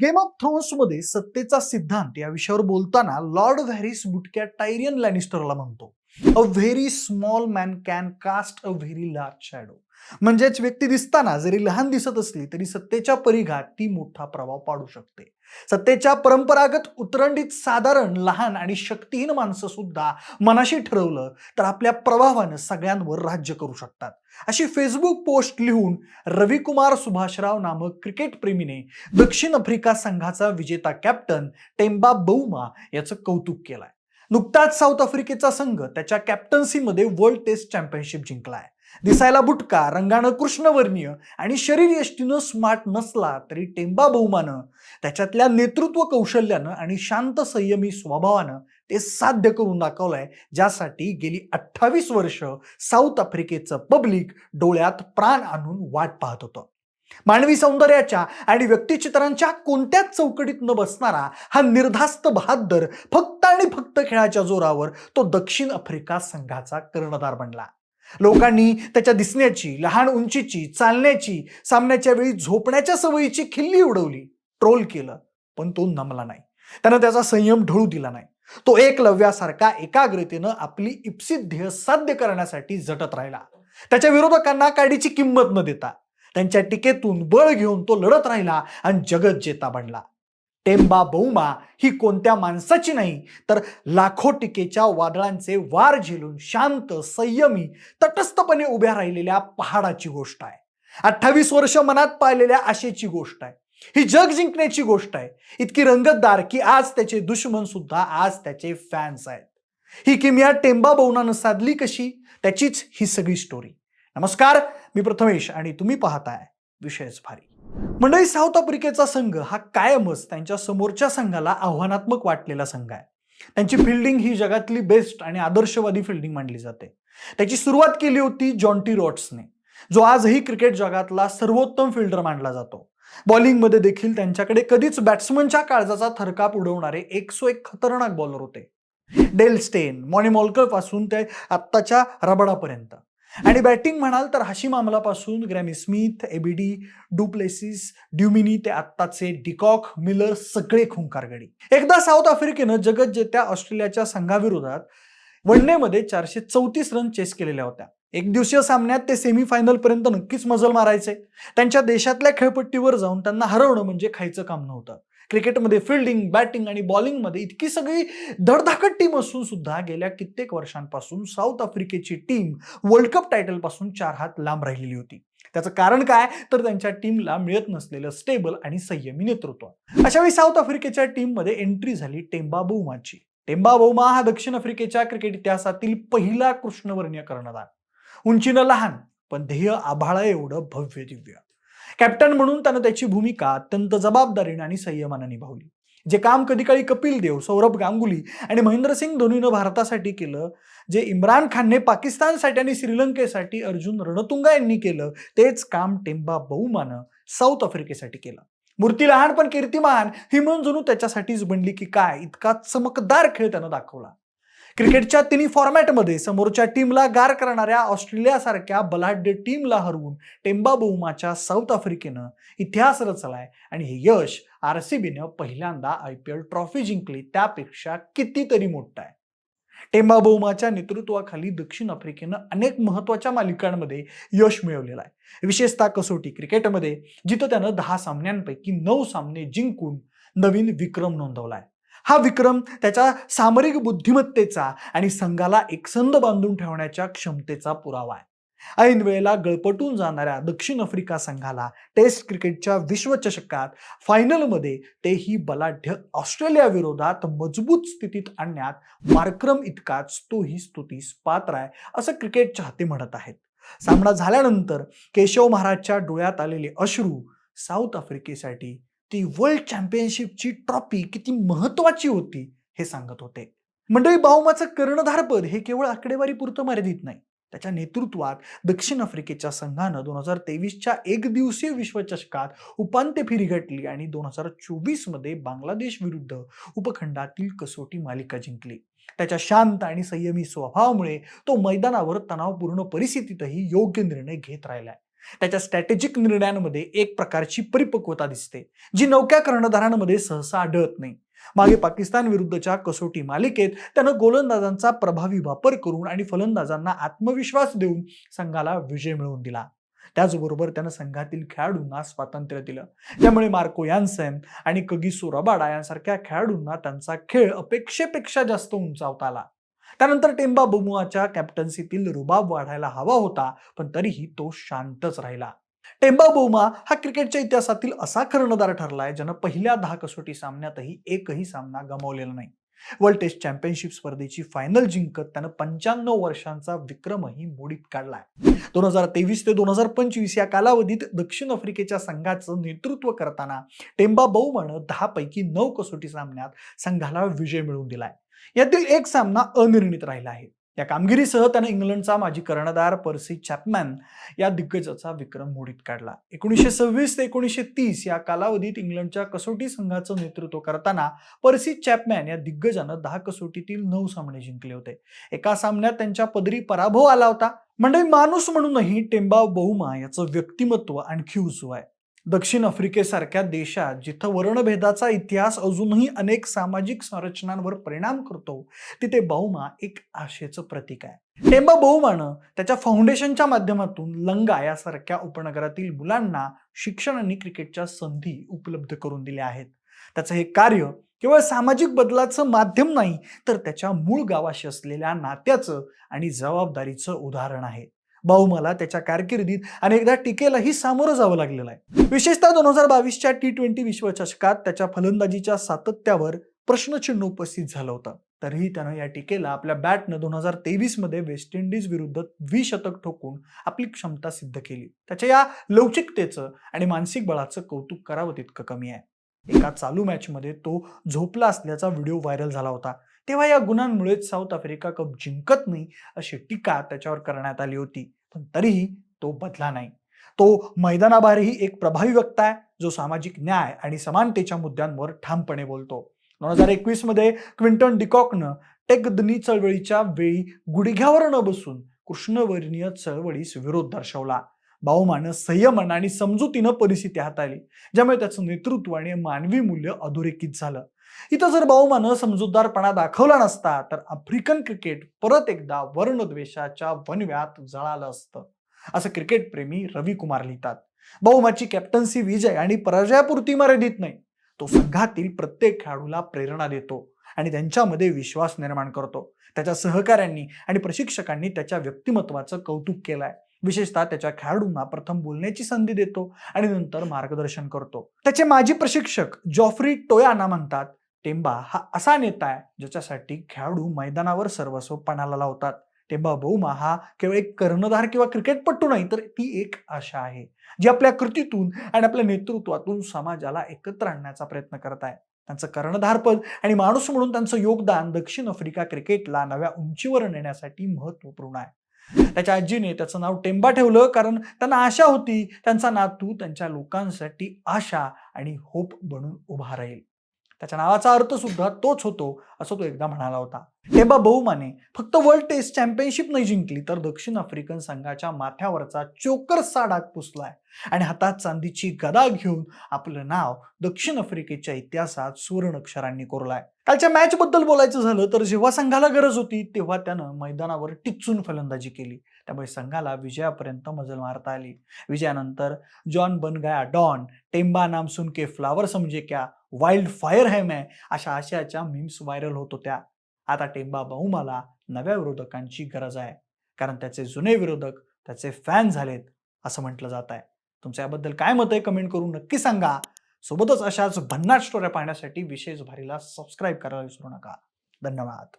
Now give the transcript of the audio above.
Game of थ्रोन्समध्ये सत्तेचा सिद्धांत या विषयावर बोलताना लॉर्ड व्हॅरिस बुटक्या टायरियन लॅनिस्टरला म्हणतो. A very small man can cast a very large shadow म्हणजेच व्यक्ती दिसताना जरी लहान दिसत असली तरी सत्तेच्या परिघात ती मोठा प्रभाव पाडू शकते. सत्तेच्या परंपरागत उतरंडीत साधारण लहान आणि शक्तिहीन माणसं सुद्धा मनाशी ठरवलं तर आपल्या प्रभावानं सगळ्यांवर राज्य करू शकतात. अशी फेसबुक पोस्ट लिहून रविकुमार सुभाषराव नामक क्रिकेटप्रेमीने दक्षिण आफ्रिका संघाचा विजेता कॅप्टन टेम्बा बौमा याचं कौतुक केलंय. नुकताच साऊथ आफ्रिकेचा संघ त्याच्या कॅप्टन्सीमध्ये वर्ल्ड टेस्ट चॅम्पियनशिप जिंकलाय. दिसायला बुटका रंगानं कृष्णवर्णीय आणि शरीर यष्टीनं स्मार्ट नसला तरी टेंबा बहुमानं त्याच्यातल्या नेतृत्व कौशल्यानं आणि शांत संयमी स्वभावानं ते साध्य करून दाखवलंय ज्यासाठी गेली अठ्ठावीस वर्ष साऊथ आफ्रिकेचं पब्लिक डोळ्यात प्राण आणून वाट पाहत होतं. मानवी सौंदर्याच्या आणि व्यक्तिचित्रांच्या कोणत्याच चौकटीत न बसणारा हा निर्धास्त बहादर फक्त आणि फक्त खेळाच्या जोरावर तो दक्षिण आफ्रिका संघाचा कर्णधार बनला. लोकांनी त्याच्या दिसण्याची लहान उंचीची चालण्याची सामन्याच्या वेळी झोपण्याच्या सवयीची खिल्ली उडवली ट्रोल केलं पण तो नमला नाही. त्यानं त्याचा संयम ढळू दिला नाही. तो एकलव्यासारखा एकाग्रतेनं आपली इप्सित ध्येय साध्य करण्यासाठी झटत राहिला. त्याच्या विरोधकांना काडीची किंमत न देता त्यांच्या टीकेतून बळ घेऊन तो लढत राहिला आणि जगत जेता बनला. टेंबा बहुमा ही कोणत्या माणसाची नाही तर लाखो टीकेच्या वादळांचे वार झेलून शांत संयमी तटस्थपणे उभ्या राहिलेल्या पहाडाची गोष्ट आहे. अठ्ठावीस वर्ष मनात पाहिलेल्या आशेची गोष्ट आहे. ही जग जिंकण्याची गोष्ट आहे. इतकी रंगतदार की आज त्याचे दुश्मन सुद्धा आज त्याचे फॅन्स आहेत. ही किमिया टेंबा बहुनानं साधली कशी? त्याचीच ही सगळी स्टोरी नमस्कार मी प्रथमेश आणि तुम्ही पाहताय विषयच भारी. मंडळी साऊथ आफ्रिकेचा संघ हा कायमच त्यांच्या समोरच्या संघाला आव्हानात्मक वाटलेला संघ आहे. त्यांची फिल्डिंग ही जगातली बेस्ट आणि आदर्शवादी फिल्डिंग मानली जाते. त्याची सुरुवात केली होती जॉन्टी रॉट्सने जो आजही क्रिकेट जगातला सर्वोत्तम फिल्डर मानला जातो. बॉलिंगमध्ये देखील त्यांच्याकडे कधीच बॅट्समनच्या काळजाचा थरकाप उडवणारे एक सो एक खतरनाक बॉलर होते. डेल स्टेन मॉनी मॉल्करपासून ते आत्ताच्या रबडापर्यंत. आणि बॅटिंग म्हणाल तर Hashim आमलापासून Graeme Smith ABD du Plessis Duminy ते आत्ताचे डिकॉक मिलर सगळे खुंकारगडी एकदा साऊथ आफ्रिकेनं जगत जेत्या ऑस्ट्रेलियाच्या संघाविरोधात वनडेमध्ये चारशे चौतीस रन चेस केलेल्या होत्या. एक दिवसीय सामन्यात ते सेमीफायनल पर्यंत नक्कीच मजल मारायचे. त्यांच्या देशातल्या खेळपट्टीवर जाऊन त्यांना हरवणं म्हणजे खायचं काम नव्हतं. क्रिकेटमध्ये फिल्डिंग बॅटिंग आणि बॉलिंगमध्ये इतकी सगळी धडधाकट टीम असून सुद्धा गेल्या कित्येक वर्षांपासून साऊथ आफ्रिकेची टीम वर्ल्ड कप टायटलपासून चार हात लांब राहिलेली होती. त्याचं कारण काय? तर त्यांच्या टीमला मिळत नसलेलं स्टेबल आणि संयमी नेतृत्व. अशावेळी साऊथ आफ्रिकेच्या टीममध्ये एंट्री झाली टेंबा बौमाची टेंबा बौमा हा दक्षिण आफ्रिकेच्या क्रिकेट इतिहासातील पहिला कृष्णवर्णीय कर्णधार. उंचीनं लहान पण ध्येय आभाळा एवढं भव्य दिव्य कॅप्टन म्हणून त्यानं त्याची भूमिका अत्यंत जबाबदारीने आणि संयमानं निभावली. जे काम कधी काळी कपिल देव सौरभ गांगुली आणि महेंद्रसिंग धोनीनं भारतासाठी केलं जे इम्रान खानने पाकिस्तानसाठी आणि श्रीलंकेसाठी अर्जुन रणतुंगा यांनी केलं तेच काम टेंबा बहुमानं साऊथ आफ्रिकेसाठी केलं. मूर्ती लहान पण कीर्तिमान ही म्हणून जणू त्याच्यासाठीच बनली की काय इतका चमकदार खेळ त्यानं दाखवला. क्रिकेटच्या तिन्ही फॉर्मॅटमध्ये समोरच्या टीमला गार करणाऱ्या ऑस्ट्रेलियासारख्या बलाढ्य टीमला हरवून टेम्बा बहुमाच्या साऊथ आफ्रिकेनं इतिहास रचलाय आणि हे यश आर सी बीनं पहिल्यांदा आय पी एल ट्रॉफी जिंकली त्यापेक्षा कितीतरी मोठं आहे. टेम्बा बहुमाच्या नेतृत्वाखाली दक्षिण आफ्रिकेनं अनेक महत्त्वाच्या मालिकांमध्ये यश मिळवलेलं आहे. विशेषतः कसोटी क्रिकेटमध्ये जिथं त्यानं दहा सामन्यांपैकी नऊ सामने जिंकून नवीन विक्रम नोंदवलाय. हा विक्रम त्याच्या सामरिक बुद्धिमत्तेचा आणि संघाला एकसंध बांधून ठेवण्याच्या क्षमतेचा पुरावा आहे. ऐन वेळेला गळपटून जाणाऱ्या दक्षिण आफ्रिका संघाला टेस्ट क्रिकेटच्या विश्वचषकात फायनलमध्ये तेही बलाढ्य ऑस्ट्रेलिया विरोधात मजबूत स्थितीत आणण्यात मार्क्रम इतकाच तोही स्तुतीस पात्र आहे असं क्रिकेट चाहते म्हणत आहेत. सामना झाल्यानंतर केशव महाराजच्या डोळ्यात आलेले अश्रू साऊथ आफ्रिकेसाठी ती वर्ल्ड चॅम्पियनशिपची ट्रॉफी किती महत्वाची होती हे सांगत होते. मंडळी बाहुमाचं कर्णधारपद हे केवळ आकडेवारी पुरतं मर्यादित नाही. त्याच्या नेतृत्वात दक्षिण आफ्रिकेच्या संघानं दोन हजार तेवीसच्या एक दिवसीय विश्वचषकात उपांत्य फेरी गाठली आणि दोन हजार चोवीसमध्ये बांगलादेश विरुद्ध उपखंडातील कसोटी मालिका जिंकली. त्याच्या शांत आणि संयमी स्वभावामुळे तो मैदानावर तणावपूर्ण परिस्थितीतही योग्य निर्णय घेत राहिलाय. त्याच्या स्ट्रॅटेजिक निर्णयांमध्ये एक प्रकारची परिपक्वता दिसते जी नौक्या कर्णधारांमध्ये सहसा आढळत नाही. मागे पाकिस्तान विरुद्धच्या कसोटी मालिकेत त्यानं गोलंदाजांचा प्रभावी वापर करून आणि फलंदाजांना आत्मविश्वास देऊन संघाला विजय मिळवून दिला. त्याचबरोबर त्यानं संघातील खेळाडूंना स्वातंत्र्य दिलं. त्यामुळे मार्को यान्सेन आणि कगिसो रबाडा यांसारख्या खेळाडूंना त्यांचा खेळ अपेक्षेपेक्षा जास्त उंचावता आला. त्यानंतर टेंबा बुमुआच्या कॅप्टन्सीतील रुबाब वाढायला हवा होता पण तरीही तो शांतच राहिला. टेंबा बोमा हा क्रिकेटच्या इतिहासातील असा कर्णधार ठरलाय ज्यानं पहिल्या दहा कसोटी सामन्यातही एकही सामना गमावलेला नाही. वर्ल्ड टेस्ट चॅम्पियनशिप स्पर्धेची फायनल जिंकत त्यानं पंच्याण्णव वर्षांचा विक्रमही मोडीत काढलाय. दोन हजार तेवीस ते दोन हजार पंचवीस या कालावधीत दक्षिण आफ्रिकेच्या संघाचं नेतृत्व करताना टेंबा बहुमानं दहा पैकी नऊ कसोटी सामन्यात संघाला विजय मिळवून दिलाय. यातील एक सामना अनिर्णित राहिला आहे. या कामगिरीसह त्यानं इंग्लंडचा माजी कर्णधार पर्सी चॅपमॅन या दिग्गजाचा विक्रम मोडीत काढला. एकोणीसशे सव्वीस ते एकोणीसशे तीस या कालावधीत इंग्लंडच्या कसोटी संघाचं नेतृत्व करताना पर्सी चॅपमॅन या दिग्गजानं दहा कसोटीतील नऊ सामने जिंकले होते. एका सामन्यात त्यांच्या पदरी पराभव आला होता. म्हणजे माणूस म्हणूनही टेंबाव बहुमा याचं व्यक्तिमत्व आणखी उजू आहे. दक्षिण आफ्रिकेसारख्या देशात जिथं वर्णभेदाचा इतिहास अजूनही अनेक सामाजिक संरचनांवर परिणाम करतो तिथे बहुमा एक आशेचं प्रतीक आहे. टेंबा बहुमानं त्याच्या फाउंडेशनच्या माध्यमातून लंगा यासारख्या उपनगरातील मुलांना शिक्षण आणि क्रिकेटच्या संधी उपलब्ध करून दिल्या आहेत. त्याचं हे कार्य केवळ सामाजिक बदलाचं माध्यम नाही तर त्याच्या मूळ गावाशी असलेल्या नात्याचं आणि जबाबदारीचं उदाहरण आहे. बाहुमाला त्याच्या कारकिर्दीत आणि एकदा टीकेलाही सामोरं जावं लागलेलं आहे. विशेषतः दोन हजार बावीसच्या टी ट्वेंटी विश्वचषकात त्याच्या फलंदाजीच्या सातत्यावर प्रश्नचिन्ह उपस्थित झालं होतं. तरीही त्यानं या टीकेला आपल्या बॅटनं दोन हजार तेवीसमध्ये वेस्ट इंडिज विरुद्ध द्विशतक ठोकून आपली क्षमता सिद्ध केली. त्याच्या या लवचिकतेचं आणि मानसिक बळाचं कौतुक करावं तितकं कमी आहे. एका चालू मॅचमध्ये तो झोपला असल्याचा व्हिडिओ व्हायरल झाला होता. तेव्हा या गुणांमुळेच साऊथ आफ्रिका कप जिंकत नाही अशी टीका त्याच्यावर करण्यात आली होती. पण तरीही तो बदला नाही. तो मैदानाबाहेरही एक प्रभावी वक्ता आहे जो सामाजिक न्याय आणि समानतेच्या मुद्द्यांवर ठामपणे बोलतो. दोन हजार एकवीसमध्ये क्विंटन डिकॉकनं टेक दनी चळवळीच्या वेळी गुडघ्यावर न बसून कृष्णवर्णीय चळवळीस विरोध दर्शवला. बाहुमानं संयमन आणि समजुतीनं परिस्थिती हाताळली ज्यामुळे त्याचं नेतृत्व आणि मानवी मूल्य अधोरेखित झालं. इथं जर बाहुमानं समजूतदारपणा दाखवला नसता तर आफ्रिकन क्रिकेट परत एकदा वर्णद्वेषाच्या वनव्यात जळालं असतं. असं क्रिकेट प्रेमी रवी कुमार लिहितात. बहुमाची कॅप्टन्सी विजय आणि पराजयापुरती मर्यादित नाही. तो संघातील प्रत्येक खेळाडूला प्रेरणा देतो आणि त्यांच्यामध्ये विश्वास निर्माण करतो. त्याच्या सहकाऱ्यांनी आणि प्रशिक्षकांनी त्याच्या व्यक्तिमत्वाचं कौतुक केलंय. विशेषतः त्याच्या खेळाडूंना प्रथम बोलण्याची संधी देतो आणि नंतर मार्गदर्शन करतो. त्याचे माजी प्रशिक्षक जॉफ्री टोयाना म्हणतात टेंबा हा असा नेता आहे ज्याच्यासाठी खेळाडू मैदानावर सर्वस्व पणाला लावतात. टेंबा बहुमा हा केवळ एक कर्णधार किंवा क्रिकेटपट्टू नाही तर ती एक आशा आहे जी आपल्या कृतीतून आणि आपल्या नेतृत्वातून समाजाला एकत्र आणण्याचा प्रयत्न करत आहे. त्यांचं कर्णधारपद आणि माणूस म्हणून त्यांचं योगदान दक्षिण आफ्रिका क्रिकेटला नव्या उंचीवर नेण्यासाठी महत्त्वपूर्ण आहे. त्याच्या आजीने त्याचं नाव टेंबा ठेवलं कारण त्यांना आशा होती त्यांचा नातू त्यांच्या लोकांसाठी आशा आणि होप बनून उभा राहील. त्याच्या नावाचा अर्थ सुद्धा तोच होतो असं तो एकदा म्हणाला होता. टेबा बहुमाने फक्त वर्ल्ड टेस्ट चॅम्पियनशिप नाही जिंकली तर दक्षिण आफ्रिकन संघाच्या माथ्यावरचा चोकरसा डाग पुसलाय. आणि हातात चांदीची गदा घेऊन आपलं नाव दक्षिण आफ्रिकेच्या इतिहासात सुवर्ण अक्षरांनी कोरलाय. कालच्या मॅच बद्दल बोलायचं झालं तर जेव्हा संघाला गरज होती तेव्हा त्यानं मैदानावर टिचून फलंदाजी केली. त्यामुळे संघाला विजयापर्यंत मजल मारता आली. विजयानंतर जॉन बन गया डॉन टेम्बा नाम सुन के फ्लावर समजे म्हणजे क्या वाईल्ड फायर है मैं. अशा आशयाच्या मीम्स व्हायरल होत होत्या. आता टेंबा बहुमाला नव्या विरोधकांची गरज आहे. कारण त्याचे जुने विरोधक त्याचे फॅन झालेत असं म्हटलं जात आहे. तुमच्या याबद्दल काय मत आहे कमेंट करून नक्की सांगा. सोबतच अशाच भन्नाट स्टोऱ्या पाहण्यासाठी विशेष भारीला सबस्क्राईब करायला विसरू नका. धन्यवाद.